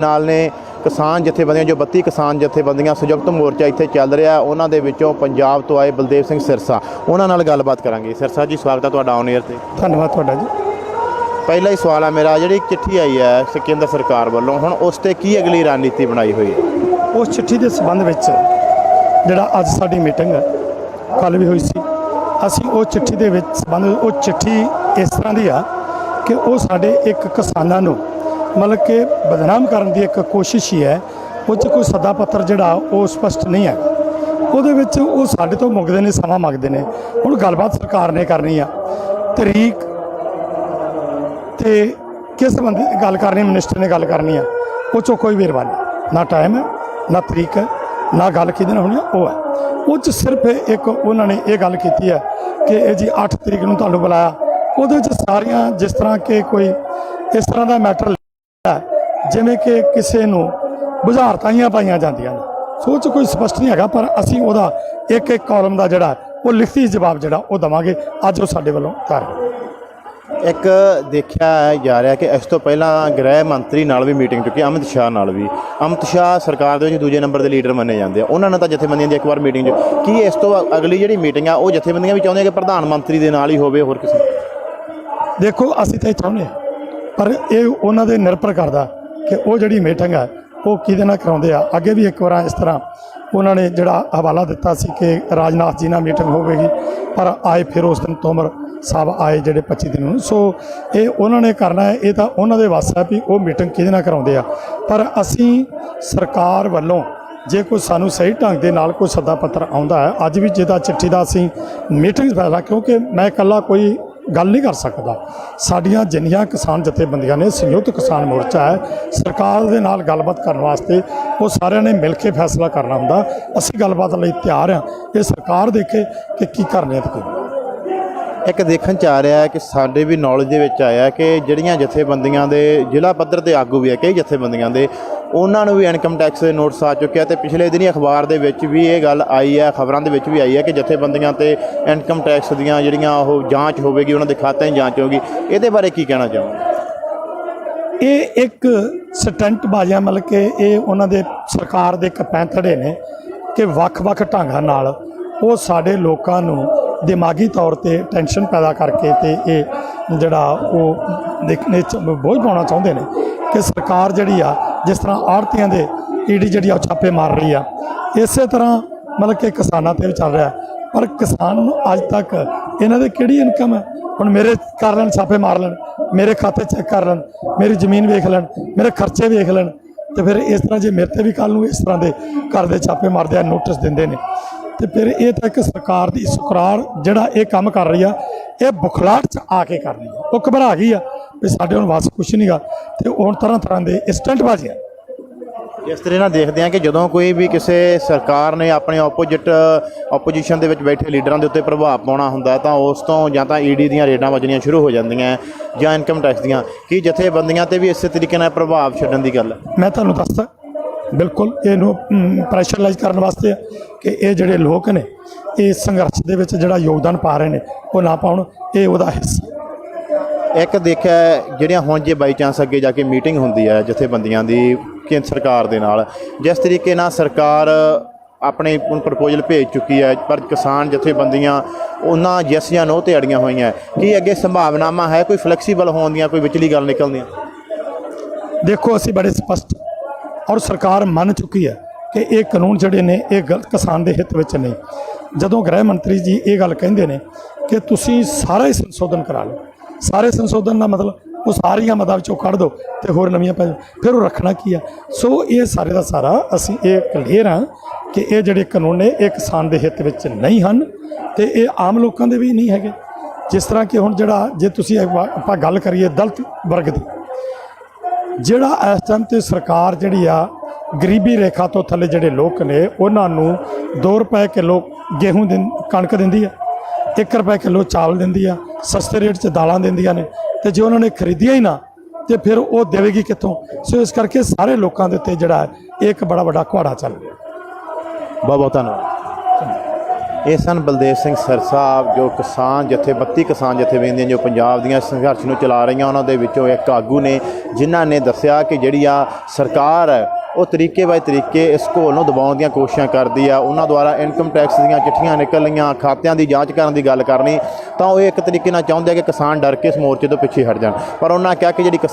ਨਾਲ ਨੇ ਕਿਸਾਨ ਜਥੇਬੰਦੀਆਂ ਜੋ 32 ਕਿਸਾਨ ਜਥੇਬੰਦੀਆਂ ਸੰਯੁਕਤ ਮੋਰਚਾ ਇੱਥੇ ਚੱਲ ਰਿਹਾ ਉਹਨਾਂ ਦੇ ਵਿੱਚੋਂ ਪੰਜਾਬ ਤੋਂ ਆਏ ਬਲਦੇਵ ਸਿੰਘ ਸਿਰਸਾ ਉਹਨਾਂ ਨਾਲ ਗੱਲਬਾਤ ਕਰਾਂਗੇ। ਸਿਰਸਾ ਜੀ ਸਵਾਗਤ ਹੈ ਤੁਹਾਡਾ ਔਨ 에ਅਰ ਤੇ। ਧੰਨਵਾਦ ਤੁਹਾਡਾ ਜੀ। ਪਹਿਲਾ ਹੀ ਸਵਾਲ ਹੈ ਮੇਰਾ ਜਿਹੜੀ ਚਿੱਠੀ ਆਈ ਹੈ ਕੇਂਦਰ ਸਰਕਾਰ ਵੱਲੋਂ ਹੁਣ ਉਸ ਤੇ ਕੀ ਅਗਲੀ ਰਣਨੀਤੀ ਬਣਾਈ ਹੋਈ ਹੈ? ਉਸ ਚਿੱਠੀ ਦੇ ਸੰਬੰਧ ਵਿੱਚ ਜਿਹੜਾ ਅੱਜ ਸਾਡੀ ਮੀਟਿੰਗ ਹੈ ਕੱਲ ਵੀ ਹੋਈ ਸੀ ਅਸੀਂ ਉਹ ਚਿੱਠੀ ਦੇ ਵਿੱਚ ਸੰਬੰਧ ਉਹ ਚਿੱਠੀ ਇਸ ਤਰ੍ਹਾਂ ਦੀ ਆ ਕਿ ਉਹ ਸਾਡੇ ਇੱਕ ਕਿਸਾਨਾਂ ਨੂੰ ਮਤਲਬ ਕਿ ਬਦਨਾਮ ਕਰਨ ਦੀ ਇੱਕ ਕੋਸ਼ਿਸ਼ ਹੀ ਹੈ। ਉਹ 'ਚ ਕੋਈ ਸੱਦਾ ਪੱਤਰ ਜਿਹੜਾ, ਉਹ ਸਪਸ਼ਟ ਨਹੀਂ ਹੈ ਉਹਦੇ ਵਿੱਚ ਉਹ ਸਾਡੇ ਤੋਂ ਮੰਗਦੇ ਨੇ, ਸਮਾਂ ਮੰਗਦੇ ਨੇ। ਹੁਣ ਗੱਲਬਾਤ ਸਰਕਾਰ ਨੇ ਕਰਨੀ ਆ। ਤਰੀਕ ਤੇ ਕਿਸ ਬੰਦੇ ਗੱਲ ਕਰਨੀ ਮਿਨਿਸਟਰ ਨੇ ਗੱਲ ਕਰਨੀ ਆ। ਉਹ 'ਚੋਂ ਕੋਈ ਵੇਰਵਾ ਨਹੀਂ ਨਾ ਟਾਈਮ ਹੈ, ਨਾ ਤਰੀਕ ਹੈ, ਨਾ ਗੱਲ ਕਿਹਦੇ ਨਾਲ ਹੋਣੀ ਉਹ ਹੈ। ਉਹ 'ਚ ਸਿਰਫ ਇੱਕ ਉਹਨਾਂ ਨੇ ਇਹ ਗੱਲ ਕੀਤੀ ਹੈ ਕਿ ਇਹ ਜੀ 8 ਤਰੀਕ ਨੂੰ ਤੁਹਾਨੂੰ ਬੁਲਾਇਆ। ਉਹਦੇ ਵਿੱਚ ਸਾਰੀਆਂ ਜਿਸ ਤਰ੍ਹਾਂ ਕਿ ਕੋਈ ਇਸ ਤਰ੍ਹਾਂ ਦਾ ਮੈਟਰ ਹੈ ਜਿਵੇਂ ਕਿ ਕਿਸੇ ਨੂੰ ਬੁਝਾਰਤਾਈਆਂ ਪਾਈਆਂ ਜਾਂਦੀਆਂ ਨੇ। ਸੋ ਉਹ 'ਚ ਕੋਈ ਸਪਸ਼ਟ ਨਹੀਂ ਹੈਗਾ ਪਰ ਅਸੀਂ ਉਹਦਾ ਇੱਕ ਇੱਕ ਕਾਲਮ ਦਾ ਜਿਹੜਾ ਉਹ ਲਿਖਤੀ ਜਵਾਬ ਜਿਹੜਾ ਉਹ ਦਵਾਂਗੇ। ਅੱਜ ਉਹ ਸਾਡੇ ਵੱਲੋਂ ਕਰ ਇੱਕ ਦੇਖਿਆ ਜਾ ਰਿਹਾ ਕਿ ਇਸ ਤੋਂ ਪਹਿਲਾਂ ਗ੍ਰਹਿ ਮੰਤਰੀ ਨਾਲ ਵੀ ਮੀਟਿੰਗ ਚੁੱਕੀ ਅਮਿਤ ਸ਼ਾਹ ਨਾਲ ਵੀ। ਅਮਿਤ ਸ਼ਾਹ ਸਰਕਾਰ ਦੇ ਵਿੱਚ ਦੂਜੇ ਨੰਬਰ ਦੇ ਲੀਡਰ ਮੰਨੇ ਜਾਂਦੇ ਆ। ਉਹਨਾਂ ਨੇ ਤਾਂ ਜਥੇਬੰਦੀਆਂ ਦੀ ਇੱਕ ਵਾਰ ਮੀਟਿੰਗ ਕੀ ਇਸ ਤੋਂ ਅਗਲੀ ਜਿਹੜੀ ਮੀਟਿੰਗ ਆ ਉਹ ਜਥੇਬੰਦੀਆਂ ਵੀ ਚਾਹੁੰਦੀਆਂ ਕਿ ਪ੍ਰਧਾਨ ਮੰਤਰੀ ਦੇ ਨਾਲ ਹੀ ਹੋਵੇ ਹੋਰ ਕਿਸੇ ਦੇਖੋ ਅਸੀਂ ਤਾਂ ਇਹ ਚਾਹੁੰਦੇ ਪਰ ਇਹ ਉਹਨਾਂ ਦੇ ਨਿਰਭਰ ਕਰਦਾ। ਕਿ ਉਹ ਜਿਹੜੀ ਮੀਟਿੰਗ ਹੈ, ਉਹ ਕਿਹਦੇ ਨਾਲ ਕਰਾਉਂਦੇ ਆ? ਅੱਗੇ ਵੀ ਇੱਕ ਵਾਰ ਇਸ ਤਰ੍ਹਾਂ ਉਹਨਾਂ ਨੇ ਜਿਹੜਾ ਹਵਾਲਾ ਦਿੱਤਾ ਸੀ ਕਿ ਰਾਜਨਾਥ ਜੀ ਨਾਲ ਮੀਟਿੰਗ ਹੋਵੇਗੀ, ਪਰ ਆਏ ਫਿਰ ਉਸ ਦਿਨ ਤੋਮਰ ਸਾਹਿਬ ਆਏ ਜਿਹੜੇ 25 ਦਿਨ ਨੂੰ। ਸੋ ਇਹ ਉਹਨਾਂ ਨੇ ਕਰਨਾ ਹੈ, ਇਹ ਤਾਂ ਉਹਨਾਂ ਦੇ ਵਾਸਤੇ ਹੈ ਵੀ ਉਹ ਮੀਟਿੰਗ ਕਿਹਦੇ ਨਾਲ ਕਰਾਉਂਦੇ ਆ। ਪਰ ਅਸੀਂ ਸਰਕਾਰ ਵੱਲੋਂ ਜੇ ਕੋਈ ਸਾਨੂੰ ਸਹੀ ਢੰਗ ਦੇ ਨਾਲ ਕੋਈ ਸੱਦਾ ਪੱਤਰ ਆਉਂਦਾ ਹੈ, ਅੱਜ ਵੀ ਜਿਹਦਾ ਚਿੱਠੀ ਦਾ ਅਸੀਂ ਮੀਟਿੰਗ ਫੈਸਲਾ, ਕਿਉਂਕਿ ਮੈਂ ਇਕੱਲਾ ਕੋਈ ਗੱਲ ਨਹੀਂ ਕਰ ਸਕਦਾ। ਸਾਡੀਆਂ ਜਿੰਨੀਆਂ ਕਿਸਾਨ ਜਥੇਬੰਦੀਆਂ ਨੇ, ਸੰਯੁਕਤ ਕਿਸਾਨ ਮੋਰਚਾ ਹੈ, ਸਰਕਾਰ ਦੇ ਨਾਲ ਗੱਲਬਾਤ ਕਰਨ ਵਾਸਤੇ ਉਹ ਸਾਰਿਆਂ ਨੇ ਮਿਲ ਕੇ ਫੈਸਲਾ ਕਰਨਾ ਹੁੰਦਾ। ਅਸੀਂ ਗੱਲਬਾਤ ਲਈ ਤਿਆਰ ਹਾਂ। ਇਹ ਸਰਕਾਰ ਦੇਖੇ ਕਿ ਕੀ ਕਰਨੇ ਤੇ ਕੀ ਇੱਕ ਦੇਖਣ ਚ ਆ ਰਿਹਾ ਹੈ ਕਿ ਸਾਡੇ ਵੀ ਨੌਲੇਜ ਦੇ ਵਿੱਚ ਆਇਆ ਕਿ ਜਿਹੜੀਆਂ ਜਥੇਬੰਦੀਆਂ ਦੇ ਜ਼ਿਲ੍ਹਾ ਪੱਧਰ ਦੇ ਆਗੂ ਵੀ ਹੈ ਕਈ ਜਥੇਬੰਦੀਆਂ ਦੇ ਉਹਨਾਂ ਨੂੰ ਵੀ ਇਨਕਮ ਟੈਕਸ ਦੇ ਨੋਟਿਸ ਆ ਚੁੱਕਿਆ ਤੇ ਪਿਛਲੇ ਦਿਨੀ ਅਖਬਾਰ ਦੇ ਵਿੱਚ ਵੀ ਇਹ ਗੱਲ ਆਈ ਹੈ, ਖਬਰਾਂ ਦੇ ਵਿੱਚ ਵੀ ਆਈ ਹੈ ਕਿ ਜਥੇਬੰਦੀਆਂ ਤੇ ਇਨਕਮ ਟੈਕਸ ਦੀਆਂ ਜਿਹੜੀਆਂ ਉਹ ਜਾਂਚ ਹੋਵੇਗੀ, ਉਹਨਾਂ ਦੇ ਖਾਤਿਆਂ ਦੀ ਜਾਂਚ ਹੋਵੇਗੀ। ਇਹਦੇ ਬਾਰੇ ਕੀ ਕਹਿਣਾ ਚਾਹੋਗੇ? ਇਹ ਇੱਕ ਸਟੰਟ ਬਾਜ਼ੀਆਂ ਮਤਲਬ ਕਿ ਇਹ ਉਹਨਾਂ ਦੇ ਸਰਕਾਰ ਦੇ ਕਪੈਂਥੜੇ ਨੇ ਕਿ ਵੱਖ-ਵੱਖ ਢੰਗਾਂ ਨਾਲ ਉਹ ਸਾਡੇ ਲੋਕਾਂ ਨੂੰ ਦਿਮਾਗੀ ਤੌਰ ਤੇ ਟੈਨਸ਼ਨ ਪੈਦਾ ਕਰਕੇ ਤੇ ਇਹ ਜਿਹੜਾ ਉਹ ਦੇਖਣੇ ਬੋਝ ਪਾਉਣਾ ਚਾਹੁੰਦੇ ਨੇ ਕਿ ਸਰਕਾਰ ਜਿਹੜੀ ਆ ਜਿਸ ਤਰ੍ਹਾਂ ਆੜਤੀਆਂ ਦੇ ਈਡੀ ਜਿਹੜੀ ਆ ਉਹ ਛਾਪੇ ਮਾਰ ਰਹੀ ਆ। ਇਸੇ ਤਰ੍ਹਾਂ ਮਤਲਬ ਕਿ ਕਿਸਾਨਾਂ ਤੇ ਵੀ ਚੱਲ ਰਿਹਾ। ਪਰ ਕਿਸਾਨ ਨੂੰ ਅੱਜ ਤੱਕ ਇਹਨਾਂ ਦੇ ਕਿਹੜੀ ਇਨਕਮ ਹੈ? ਹੁਣ ਮੇਰੇ ਕਰ ਲੈਣ, ਛਾਪੇ ਮਾਰ ਲੈਣ, ਮੇਰੇ ਖਾਤੇ ਚੈੱਕ ਕਰ ਲੈਣ, ਮੇਰੀ ਜ਼ਮੀਨ ਵੇਖ ਲੈਣ, ਮੇਰੇ ਖਰਚੇ ਵੇਖ ਲੈਣ, ਤੇ ਫਿਰ ਇਸ ਤਰ੍ਹਾਂ ਜੇ ਮੇਰੇ ਤੇ ਵੀ ਕੱਲ ਨੂੰ ਇਸ ਤਰ੍ਹਾਂ ਦੇ ਘਰ ਦੇ ਛਾਪੇ ਮਾਰਦੇ ਆ ਨੋਟਿਸ ਦਿੰਦੇ ਨੇ। ਤੇ ਫਿਰ ਇਹ ਤਾਂ ਇੱਕ ਸਰਕਾਰ ਦੀ ਸੁਕਰਾਰ ਜਿਹੜਾ ਇਹ ਕੰਮ ਕਰ ਰਹੀ ਆ, ਇਹ ਬੁਖਲਾਟ ਚ ਆ ਕੇ ਕਰ ਰਹੀ ਆ। ਉਹ ਘਬਰਾ ਗਈ ਆ। ਵੀ ਸਾਡੇ ਹੁਣ ਵਾਸ ਕੁਛ ਨਹੀਂਗਾ ਤੇ ਹੁਣ ਤਰ੍ਹਾਂ ਤਰ੍ਹਾਂ ਦੇ ਸਟੰਟ ਬਾਜ਼ੀਆਂ ਇਸ ਤਰ੍ਹਾਂ ਨਾਲ ਦੇਖਦੇ ਹਾਂ ਕਿ ਜਦੋਂ ਕੋਈ ਵੀ ਕਿਸੇ ਸਰਕਾਰ ਨੇ ਆਪਣੇ ਆਪੋਜੀਟ ਆਪੋਜੀਸ਼ਨ ਦੇ ਵਿੱਚ ਬੈਠੇ ਲੀਡਰਾਂ ਦੇ ਉੱਤੇ ਪ੍ਰਭਾਵ ਪਾਉਣਾ ਹੁੰਦਾ ਤਾਂ ਉਸ ਤੋਂ ਜਾਂ ਤਾਂ ਈਡੀ ਦੀਆਂ ਰੇਡਾਂ ਵੱਜਣੀਆਂ ਸ਼ੁਰੂ ਹੋ ਜਾਂਦੀਆਂ ਜਾਂ ਇਨਕਮ ਟੈਕਸ ਦੀਆਂ। ਕੀ ਜਥੇਬੰਦੀਆਂ ਤੇ ਵੀ ਇਸੇ ਤਰੀਕੇ ਨਾਲ ਪ੍ਰਭਾਵ ਛੱਡਣ ਦੀ ਗੱਲ ਹੈ? ਮੈਂ ਤੁਹਾਨੂੰ ਦੱਸਦਾ ਬਿਲਕੁਲ ਇਹਨੂੰ ਪ੍ਰੈਸ਼ਰਾਈਜ਼ ਕਰਨ ਵਾਸਤੇ ਆ ਕਿ ਇਹ ਜਿਹੜੇ ਲੋਕ ਨੇ ਇਹ ਸੰਘਰਸ਼ ਦੇ ਵਿੱਚ ਜਿਹੜਾ ਯੋਗਦਾਨ ਪਾ ਰਹੇ ਨੇ ਉਹ ਨਾ ਪਾਉਣ ਇਹ ਉਹਦਾ ਹਿੱਸਾ ਇੱਕ ਦੇਖਿਆ ਜਿਹੜੀਆਂ ਹੁਣ ਜੇ ਬਾਈ ਚਾਂਸ ਅੱਗੇ ਜਾ ਕੇ ਮੀਟਿੰਗ ਹੁੰਦੀ ਹੈ ਜਥੇਬੰਦੀਆਂ ਦੀ ਕੇਂਦਰ ਸਰਕਾਰ ਦੇ ਨਾਲ, ਜਿਸ ਤਰੀਕੇ ਨਾਲ ਸਰਕਾਰ ਆਪਣੇ ਪ੍ਰਪੋਜ਼ਲ ਭੇਜ ਚੁੱਕੀ ਹੈ, ਪਰ ਕਿਸਾਨ ਜਥੇਬੰਦੀਆਂ ਉਹਨਾਂ ਯੈਸ ਜਾਂ ਨੋ ਤੇ ਅੜੀਆਂ ਹੋਈਆਂ ਕੀ ਅੱਗੇ ਸੰਭਾਵਨਾਵਾਂ ਹੈ, ਕੋਈ ਫਲੈਕਸੀਬਲ ਹੋਣ ਦੀਆਂ, ਕੋਈ ਵਿਚਲੀ ਗੱਲ ਨਿਕਲਦੀਆਂ ਦੇਖੋ, ਅਸੀਂ ਬੜੇ ਸਪਸ਼ਟ ਔਰ ਸਰਕਾਰ ਮੰਨ ਚੁੱਕੀ ਹੈ ਕਿ ਇਹ ਕਾਨੂੰਨ ਜਿਹੜੇ ਨੇ, ਇਹ ਗਲਤ ਕਿਸਾਨ ਦੇ ਹਿੱਤ ਵਿੱਚ ਨਹੀਂ ਜਦੋਂ ਗ੍ਰਹਿ ਮੰਤਰੀ ਜੀ ਇਹ ਗੱਲ ਕਹਿੰਦੇ ਨੇ ਕਿ ਤੁਸੀਂ ਸਾਰਾ ਹੀ ਸੰਸ਼ੋਧਨ ਕਰਾ ਲਓ ਸਾਰੇ ਸੰਸ਼ੋਧਨ ਦਾ ਮਤਲਬ, ਉਹ ਸਾਰੀਆਂ ਮਦਾਂ ਵਿੱਚੋਂ ਕੱਢ ਦਿਓ ਤੇ ਹੋਰ ਨਵੀਆਂ ਪੈ ਜਾਣ। ਫਿਰ ਉਹ ਰੱਖਣਾ ਕੀ ਆ? ਸੋ ਇਹ ਸਾਰੇ ਦਾ ਸਾਰਾ ਅਸੀਂ ਇਹ ਕਲੀਅਰ ਹਾਂ ਕਿ ਇਹ ਜਿਹੜੇ ਕਾਨੂੰਨ ਨੇ, ਇਹ ਕਿਸਾਨ ਦੇ ਹਿੱਤ ਵਿੱਚ ਨਹੀਂ ਹਨ ਤੇ ਇਹ ਆਮ ਲੋਕਾਂ ਦੇ ਵੀ ਨਹੀਂ ਹੈਗੇ। ਜਿਸ ਤਰ੍ਹਾਂ ਕਿ ਹੁਣ ਜਿਹੜਾ, ਜੇ ਤੁਸੀਂ ਆਪਾਂ ਗੱਲ ਕਰੀਏ ਦਲਤ ਵਰਗ ਦੀ, ਜਿਹੜਾ ਇਸ ਟਾਈਮ ਤੇ ਸਰਕਾਰ ਜਿਹੜੀ ਆ, ਗਰੀਬੀ ਰੇਖਾ ਤੋਂ ਥੱਲੇ ਜਿਹੜੇ ਲੋਕ ਨੇ, ਉਹਨਾਂ ਨੂੰ 2 ਰੁਪਏ ਕਿਲੋ ਗੇਹੂੰ ਦਿੰ, ਕਣਕ ਦਿੰਦੀ ਆ। 1 ਰੁਪਏ ਕਿਲੋ ਚਾਵਲ ਦਿੰਦੀ ਆ, ਸਸਤੇ ਰੇਟ 'ਚ ਦਾਲਾਂ ਦਿੰਦੀਆਂ ਨੇ। ਤੇ ਜੇ ਉਹਨਾਂ ਨੇ ਖਰੀਦੀਆਂ ਹੀ ਨਾ, ਤੇ ਫਿਰ ਉਹ ਦੇਵੇਗੀ ਕਿੱਥੋਂ? ਸੋ ਇਸ ਕਰਕੇ ਸਾਰੇ ਲੋਕਾਂ ਦੇ ਉੱਤੇ ਜਿਹੜਾ ਹੈ, ਇਹ ਇੱਕ ਬੜਾ ਵੱਡਾ ਘੁਆੜਾ ਚੱਲ ਰਿਹਾ। ਬਹੁਤ ਬਹੁਤ ਧੰਨਵਾਦ। ਇਹ ਸਨ ਬਲਦੇਵ ਸਿੰਘ ਸਰ ਜੋ ਕਿਸਾਨ ਜਥੇ 32 ਕਿਸਾਨ ਜਥੇਬੰਦੀਆਂ ਜੋ ਪੰਜਾਬ ਦੀਆਂ ਸੰਘਰਸ਼ ਨੂੰ ਚਲਾ ਰਹੀਆਂ, ਉਹਨਾਂ ਦੇ ਵਿੱਚੋਂ ਇੱਕ ਆਗੂ ਨੇ, ਜਿਨ੍ਹਾਂ ਨੇ ਦੱਸਿਆ ਕਿ ਜਿਹੜੀ ਆ ਸਰਕਾਰ ਹੈ ਉਹ ਤਰੀਕੇ ਬਾਈ ਤਰੀਕੇ ਇਸ ਘੋਲ ਨੂੰ ਦਬਾਉਣ ਦੀਆਂ ਕੋਸ਼ਿਸ਼ਾਂ ਕਰਦੀ ਆ। ਉਹਨਾਂ ਦੁਆਰਾ ਇਨਕਮ ਟੈਕਸ ਦੀਆਂ ਚਿੱਠੀਆਂ ਨਿਕਲ ਰਹੀਆਂ ਖਾਤਿਆਂ ਦੀ ਜਾਂਚ ਕਰਨ ਦੀ ਗੱਲ ਕਰਨੀ, ਤਾਂ ਉਹ ਇੱਕ ਤਰੀਕੇ ਨਾਲ ਚਾਹੁੰਦੇ ਆ ਕਿ ਕਿਸਾਨ ਡਰ ਕੇ ਇਸ ਮੋਰਚੇ ਤੋਂ ਪਿੱਛੇ ਹਟ ਜਾਣ। ਪਰ ਉਹਨਾਂ ਕਿਹਾ ਕਿ ਜਿਹੜੀ ਕਿਸਾਨ